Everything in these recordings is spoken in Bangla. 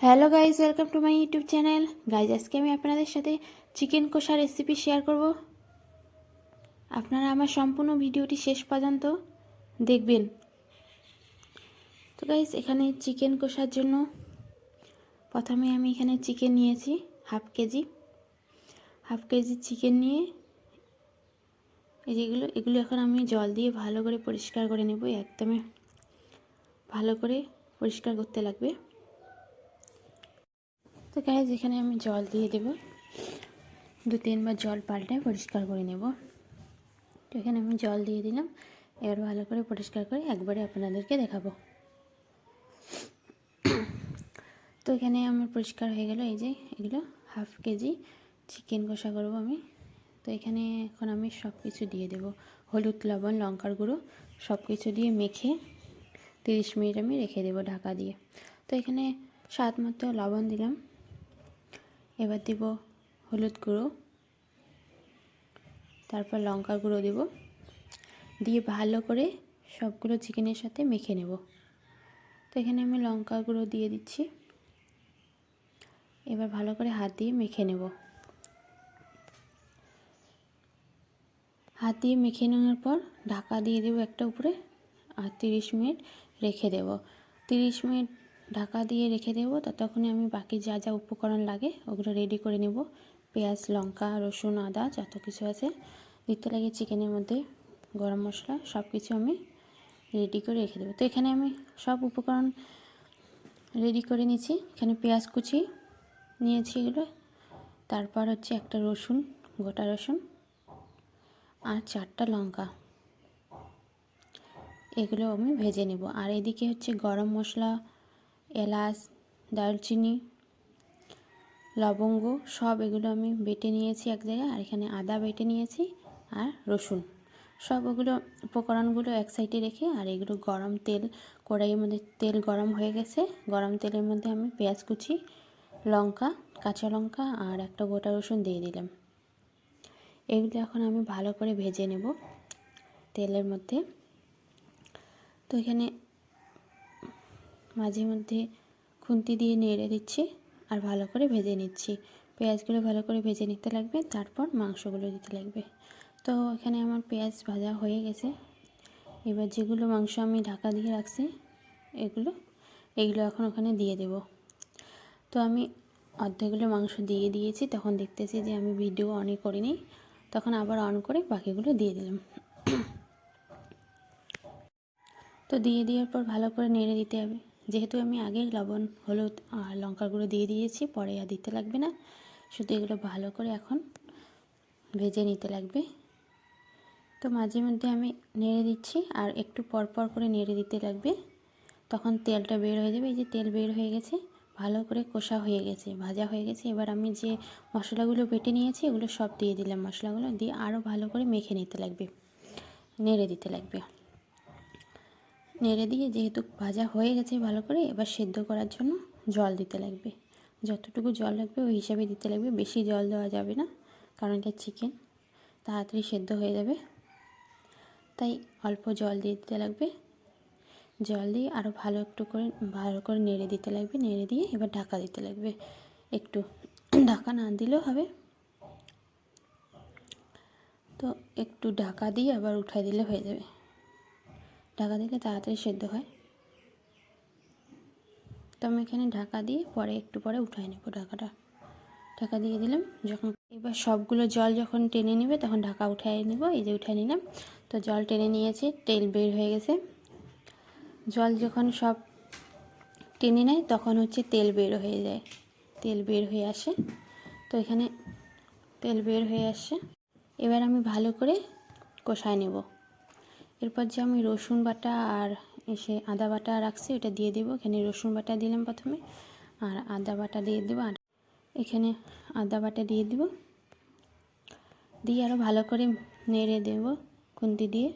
Hello guys welcome to my YouTube channel guys আজকে আমি আপনাদের সাথে চিকেন কষা রেসিপি শেয়ার করব। আপনারা আমার সম্পূর্ণ ভিডিওটি শেষ পর্যন্ত দেখবেন। তো গাইজ এখানে চিকেন কষার জন্য প্রথমে আমি এখানে চিকেন নিয়েছি half K G. Half K G chicken নিয়ে যেগুলো এগুলো এখন আমি জল দিয়ে ভালো করে পরিষ্কার করে নেব। একদমই ভালো করে পরিষ্কার করতে লাগবে। তো গাইজ এখানে আমি জল দিয়ে দেব। দু তিনবার জল পাল্টায় পরিষ্কার করে নেব। তো এখানে আমি জল দিয়ে দিলাম। এবার ভালো করে পরিষ্কার করে একবারে আপনাদেরকে দেখাবো। তো এখানে আমার পরিষ্কার হয়ে গেল। এই যে এগুলো হাফ কেজি চিকেন কষা করব আমি। তো এখানে এখন আমি সব কিছু দিয়ে দেব। হলুদ, লবণ, লঙ্কার গুঁড়ো সব কিছু দিয়ে মেখে তিরিশ মিনিট আমি রেখে দেবো ঢাকা দিয়ে। তো এখানে স্বাদ মতো লবণ দিলাম। এবার দেব হলুদ গুঁড়ো, তারপর লঙ্কা গুঁড়ো দেব। দিয়ে ভালো করে সবগুলো চিকেনের সাথে মেখে নেব। তো এখানে আমি লঙ্কা গুঁড়ো দিয়ে দিচ্ছি। এবার ভালো করে হাত দিয়ে মেখে নেব। হাত দিয়ে মেখে নেওয়ার পর ঢাকা দিয়ে দেবো একটা উপরে আর তিরিশ মিনিট রেখে দেব। তিরিশ মিনিট ঢাকা দিয়ে রেখে দেবো। ততক্ষণে আমি বাকি যা যা উপকরণ লাগে ওগুলো রেডি করে নেব। পেঁয়াজ, লঙ্কা, রসুন, আদা যত কিছু আছে। দিতে লাগে চিকেনের মধ্যে গরম মশলা সব কিছু আমি রেডি করে রেখে দেবো। তো এখানে আমি সব উপকরণ রেডি করে নিয়েছি। এখানে পেঁয়াজ কুচি নিয়েছি এগুলো। তারপর হচ্ছে একটা রসুন, গোটা রসুন আর চারটা লঙ্কা। এগুলো আমি ভেজে নেব। আর এদিকে হচ্ছে গরম মশলা এলাচ, দারচিনি, লবঙ্গ সব এগুলো আমি বেটে নিয়েছি এক জায়গায়, আর এখানে আদা বেটে নিয়েছি আর রসুন। সব ওগুলো উপকরণগুলো এক সাইডে রেখে, আর এগুলো গরম তেল, কড়াইয়ের মধ্যে তেল গরম হয়ে গেছে। গরম তেলের মধ্যে আমি পেঁয়াজ কুচি, লঙ্কা, কাঁচা লঙ্কা আর একটা গোটা রসুন দিয়ে দিলাম। এগুলো এখন আমি ভালো করে ভেজে নেব তেলের মধ্যে। তো এখানে মাঝে মধ্যে খুন্তি দিয়ে নেড়ে দিচ্ছি আর ভালো করে ভেজে নিচ্ছি। পেঁয়াজগুলো ভালো করে ভেজে নিতে লাগবে, তারপর মাংসগুলো দিতে লাগবে। তো এখানে আমার পেঁয়াজ ভাজা হয়ে গেছে। এবার যেগুলো মাংস আমি ঢাকা দিয়ে রাখছি, এগুলো এগুলো এখন ওখানে দিয়ে দেব। তো আমি অর্ধেকগুলো মাংস দিয়ে দিয়েছি, তখন দেখতেছি যে আমি ভিডিও অনই করিনি। তখন আবার অন করে বাকিগুলো দিয়ে দিলাম। তো দিয়ে দেওয়ার পর ভালো করে নেড়ে দিতে হবে। যেহেতু আমি আগে লবণ, হলুদ আর লঙ্কার গুঁড়ো দিয়ে দিয়েছি, পরে আর দিতে লাগবে না। শুধু এগুলো ভালো করে এখন ভেজে নিতে লাগবে। তো মাঝে মধ্যে আমি নেড়ে দিচ্ছি আর একটু পর পর করে নেড়ে দিতে লাগবে। তখন তেলটা বের হয়ে যাবে। এই যে তেল বের হয়ে গেছে, ভালো করে কষা হয়ে গেছে, ভাজা হয়ে গেছে। এবার আমি যে মশলাগুলো বেটে নিয়েছি, এগুলো সব দিয়ে দিলাম মশলাগুলো। দিয়ে আরও ভালো করে মেখে নিতে লাগবে, নেড়ে দিতে লাগবে। নেড়ে দিয়ে যেহেতু ভাজা হয়ে গেছে ভালো করে, এবার সেদ্ধ করার জন্য জল দিতে লাগবে। যতটুকু জল লাগবে ওই হিসাবে দিতে লাগবে, বেশি জল দেওয়া যাবে না, কারণ এটা চিকেন তাড়াতাড়ি সেদ্ধ হয়ে যাবে। তাই অল্প জল দিয়ে দিতে লাগবে। জল দিয়ে আরও ভালো একটু করে, ভালো করে নেড়ে দিতে লাগবে, নেড়ে দিয়ে এবার ঢাকা দিতে লাগবে। একটু ঢাকা না দিলেও হবে। তো একটু ঢাকা দিয়ে আবার উঠাই দিলে হয়ে যাবে। ঢাকা দিলে তাড়াতাড়ি সেদ্ধ হয়। তো আমি এখানে ঢাকা দিয়ে পরে একটু পরে উঠাই নেব ঢাকাটা। ঢাকা দিয়ে দিলাম, যখন এবার সবগুলো জল যখন টেনে নেবে তখন ঢাকা উঠাই নেব, এই যে উঠাই নিলাম। তো জল টেনে নিয়েছে, তেল বের হয়ে গেছে। জল যখন সব টেনে নেয় তখন হচ্ছে তেল বের হয়ে যায়, তেল বের হয়ে আসে। তো এখানে তেল বের হয়ে আসছে এবার আমি ভালো করে কষায় নেব। এরপর যে আমি রসুন বাটা আর এসে আদা বাটা রাখছি ওটা দিয়ে দেবো। এখানে রসুন বাটা দিলাম প্রথমে, আর আদা বাটা দিয়ে দেবো, আর এখানে আদা বাটা দিয়ে দিব। দিয়ে আরও ভালো করে নেড়ে দেব খুন্তি দিয়ে।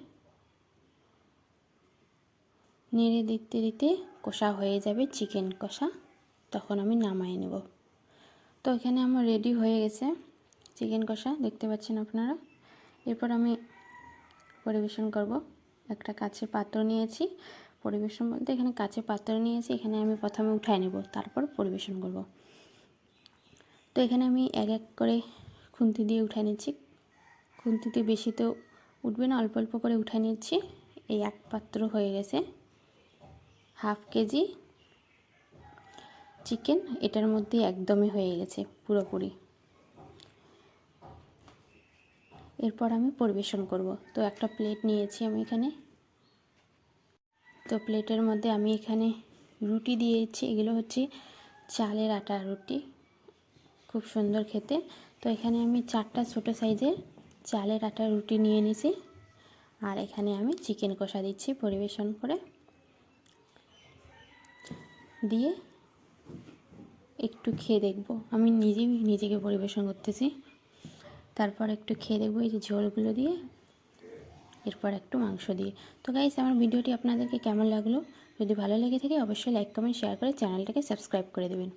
নেড়ে দিতে দিতে কষা হয়ে যাবে চিকেন কষা, তখন আমি নামাই নেব। তো এখানে আমার রেডি হয়ে গেছে চিকেন কষা, দেখতে পাচ্ছেন আপনারা। এরপর আমি পরিবেশন করব। একটা কাছের পাত্র নিয়েছি। পরিবেশন বলতে এখানে কাঁচের পাত্র নিয়েছি, এখানে আমি প্রথমে উঠাই নেব, তারপর পরিবেশন করব। তো এখানে আমি এক এক করে খুন্তি দিয়ে উঠাই নিচ্ছি। খুন্তিতে বেশি তো উঠবে না, অল্প অল্প করে উঠাই নিচ্ছি। এই এক পাত্র হয়ে গেছে। হাফ কেজি চিকেন, এটার মধ্যে একদমই হয়ে গেছে পুরোপুরি। এরপর আমি পরিবেশন করব। তো একটা প্লেট নিয়েছি আমি এখানে। তো প্লেটের মধ্যে আমি এখানে রুটি দিয়েছি। এগুলো হচ্ছে চালের আটা রুটি। খুব সুন্দর খেতে। তো এখানে আমি চারটা ছোটো সাইজের চালের আটা রুটি নিয়ে নিছি আর এখানে আমি চিকেন কষা দিচ্ছি পরিবেশন করে। দিয়ে একটু খেয়ে দেখব। আমি নিজেই নিজেকে পরিবেশন করতেছি। তারপর একটু খেয়ে দেখব, এই যে ঝোলগুলো দিয়ে, এরপর একটু মাংস দিয়ে। তো গাইস আমার ভিডিওটি আপনাদেরকে কেমন লাগল? যদি ভালো লেগে থাকে, অবশ্যই লাইক কমেন্ট শেয়ার করে চ্যানেলটাকে সাবস্ক্রাইব করে দেবেন।